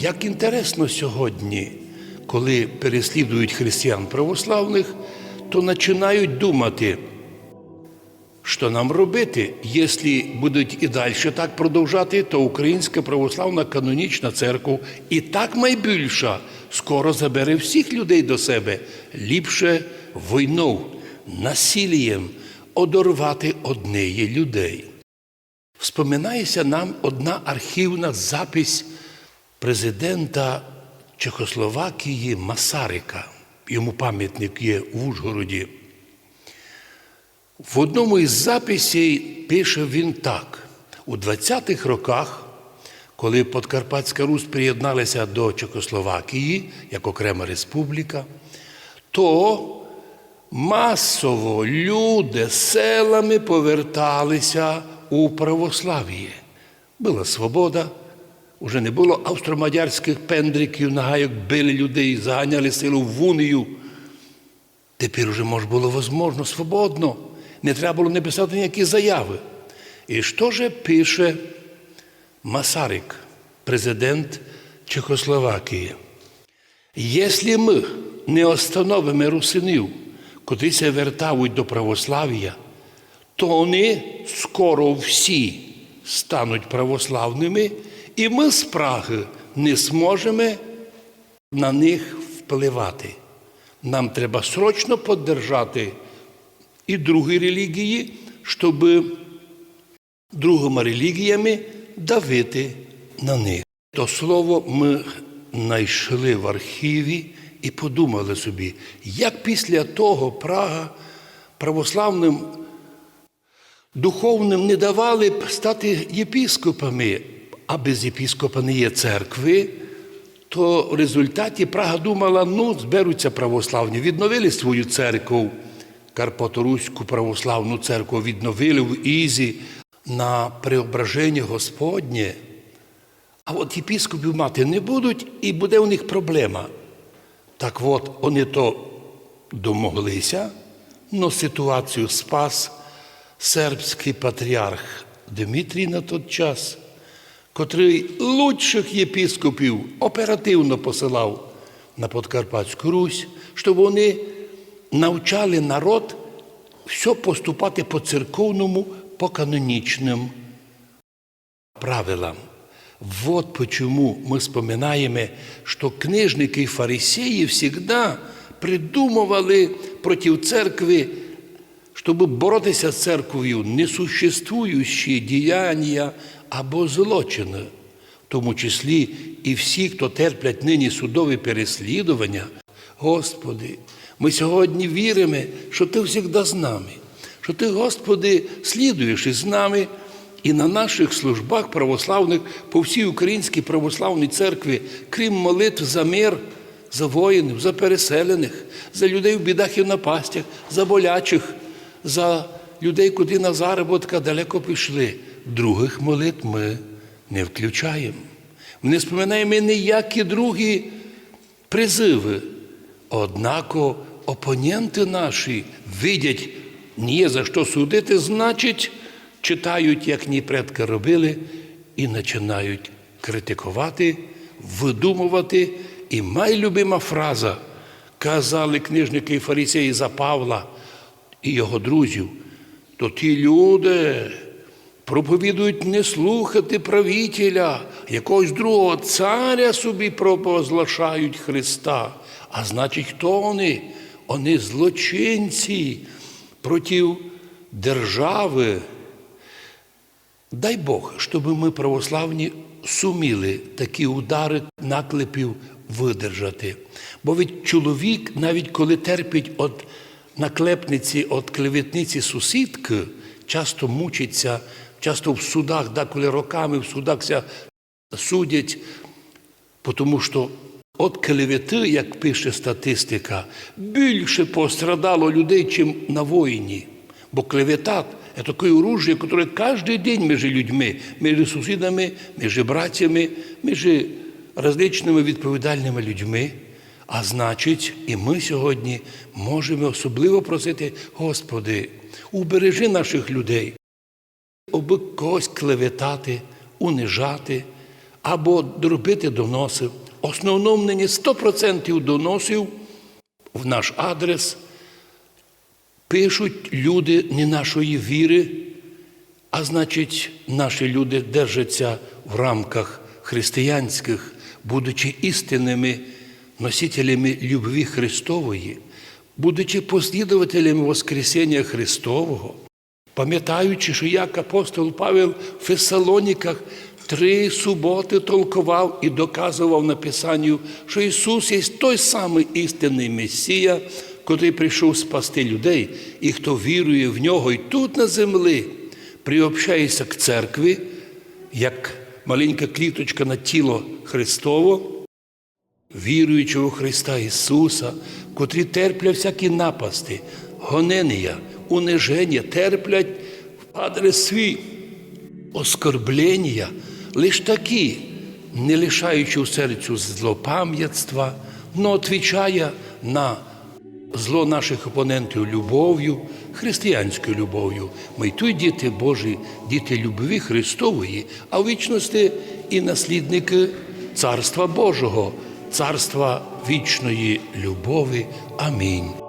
Як інтересно сьогодні, коли переслідують християн православних, то починають думати, що нам робити, якщо будуть і далі так продовжати, то Українська православна канонічна церква і так найбільша скоро забере всіх людей до себе. Ліпше війною, насіллям одорвати однієї людей. Вспоминається нам одна архівна запись президента Чехословакії Масарика. Йому пам'ятник є в Ужгороді. В одному із записей пише він так: у 20-х роках, коли Подкарпатська Русь приєдналася до Чехословакії як окрема республіка, то масово люди селами поверталися у православ'я. Була свобода, вже не було австромадярських пендриків, нагайок били людей, заганяли силу в унію. Тепер вже може було возможно свободно, не треба було не писати ніякі заяви. І що же пише Масарик, президент Чехословакії? Якщо ми не остановимо русинів, котрі се вертають до православ'я, то вони скоро всі стануть православними, і ми з Праги не зможемо на них впливати. Нам треба срочно поддержати і другі релігії, щоб другими релігіями давити на них. То слово ми знайшли в архіві і подумали собі, як після того Прага православним духовним не давали б стати єпіскопами, а без єпіскопа не є церкви, то в результаті Прага думала, ну, зберуться православні, відновили свою церкву, Карпаторуську православну церкву відновили в Ізі на преображення Господнє. А от єпіскопів мати не будуть, і буде у них проблема. Так от, вони то домоглися, але ситуацію спас сербський патріарх Дмитрій на той час, котрий лучших єпіскопів оперативно посилав на Подкарпатську Русь, щоб вони навчали народ все поступати по церковному, по канонічним правилам. Вот почему мы вспоминаем, что книжники и фарисеи всегда придумывали против церкви, щоб боротися з церквою несуществуючі діяння або злочини, в тому числі і всі, хто терплять нині судові переслідування. Господи, ми сьогодні віримо, що Ти завжди з нами, що Ти, Господи, слідуєш із нами. І на наших службах православних по всій Українській православній церкві, крім молитв за мир, за воїнів, за переселених, за людей в бідах і напастях, за болячих, за людей, куди на заробітка далеко пішли. Других молитв ми не включаємо. Ми не споминаємо ніякі другі призиви. Однако опоненти наші видять, ні за що судити, значить, читають, як ні предки робили, і починають критикувати, видумувати. І найлюбима фраза казали книжники і фарисеї за Павла і його друзів, то ті люди проповідують не слухати правителя, якогось другого царя собі провозглашають Христа. А значить, хто вони? Вони злочинці проти держави. Дай Бог, щоб ми православні суміли такі удари наклепів видержати. Бо від чоловік, навіть коли терпить від наклепниці, від клеветниці сусідки, часто мучиться, часто в судах, деколи роками в судах ся судять, тому що від клевети, як пише статистика, більше пострадало людей, чим на війні. Бо клевета – это такое оружие, которое каждый день между людьми, между сусідами, між братями, між различними відповідальними людьми. А значить, і ми сьогодні можемо особливо просити, Господи, убережи наших людей, аби когось клеветати, унижати, або робити доноси. Основному нині 100% доносів в наш адрес пишуть люди не нашої віри, а значить, наші люди держаться в рамках християнських, будучи істинними носителями любві Христової, будучи послідователями Воскресення Христового, пам'ятаючи, що як апостол Павел в Фесалоніках три суботи толкував і доказував на Писанню, що Ісус є той самий істинний Месія, котрий прийшов спасти людей, і хто вірує в нього і тут на землі, приобщається к церкві, як маленька кліточка на тіло Христово, віруючого Христа Ісуса, котрі терплять всякі напасти, гонення, униження, терплять в адрес свій, оскорблення, лиш такі, не лишаючи у серцю злопам'ятства, но отвічає на зло наших опонентів любов'ю, християнською любов'ю. Ми й діти Божі, діти любові Христової, а в вічності і наслідники Царства Божого, царства вічної любові. Амінь.